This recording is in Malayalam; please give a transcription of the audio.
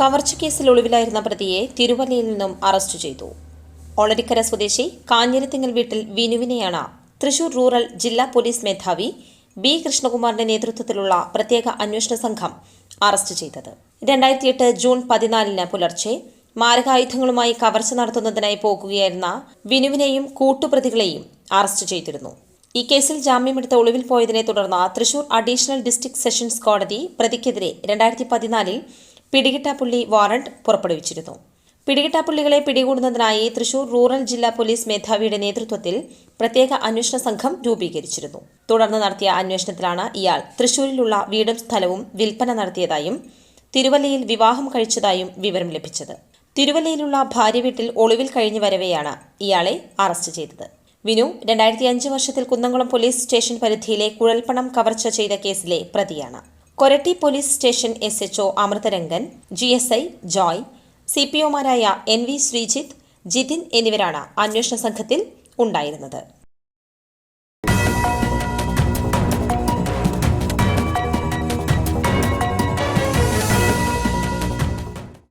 കവർച്ച കേസിൽ ഒളിവിലായിരുന്ന പ്രതിയെ തിരുവല്ലയിൽ നിന്നും അറസ്റ്റ് ചെയ്തു. ഒളരിക്കര സ്വദേശി കാഞ്ഞിരത്തിങ്ങൽ വീട്ടിൽ വിനുവിനെയാണ് തൃശൂർ റൂറൽ ജില്ലാ പോലീസ് മേധാവി ബി കൃഷ്ണകുമാറിന്റെ നേതൃത്വത്തിലുള്ള പ്രത്യേക അന്വേഷണ സംഘം അറസ്റ്റ് ചെയ്തത്. രണ്ടായിരത്തി എട്ട് ജൂൺ പതിനാലിന് പുലർച്ചെ മാരകായുധങ്ങളുമായി കവർച്ച നടത്തുന്നതിനായി പോകുകയായിരുന്ന വിനുവിനെയും കൂട്ടുപ്രതികളെയും അറസ്റ്റ് ചെയ്തിരുന്നു. ഈ കേസിൽ ജാമ്യമെടുത്ത ഒളിവിൽ പോയതിനെ തുടർന്ന് തൃശൂർ അഡീഷണൽ ഡിസ്ട്രിക്ട് സെഷൻസ് കോടതി പ്രതിക്കെതിരെ രണ്ടായിരത്തി പതിനാലിൽ പിടികിട്ടാപ്പുള്ളി വാറണ്ട് പുറപ്പെടുവിച്ചിരുന്നു. പിടികിട്ടാപ്പുള്ളികളെ പിടികൂടുന്നതിനായി തൃശൂർ റൂറൽ ജില്ലാ പോലീസ് മേധാവിയുടെ നേതൃത്വത്തിൽ പ്രത്യേക അന്വേഷണ സംഘം രൂപീകരിച്ചിരുന്നു. തുടർന്ന് നടത്തിയ അന്വേഷണത്തിലാണ് ഇയാൾ തൃശൂരിലുള്ള വീടും സ്ഥലവും വിൽപ്പന നടത്തിയതായും തിരുവല്ലയിൽ വിവാഹം കഴിച്ചതായും വിവരം ലഭിച്ചത്. തിരുവല്ലയിലുള്ള ഭാര്യ വീട്ടിൽ ഒളിവിൽ കഴിഞ്ഞു വരവെയാണ് ഇയാളെ അറസ്റ്റ് ചെയ്തത്. വിനു രണ്ടായിരത്തി അഞ്ച് വർഷത്തിൽ കുന്നംകുളം പോലീസ് സ്റ്റേഷൻ പരിധിയിലെ കുഴൽപ്പണം കവർച്ച ചെയ്ത കേസിലെ പ്രതിയാണ്. Koratty police station S HO Amritharangan G S I Joy C P ഒമാരായ N V Sreejith Jithin എന്നിവരാണ് അന്വേഷണ സംഘത്തിൽ ഉണ്ടായിരുന്നത്.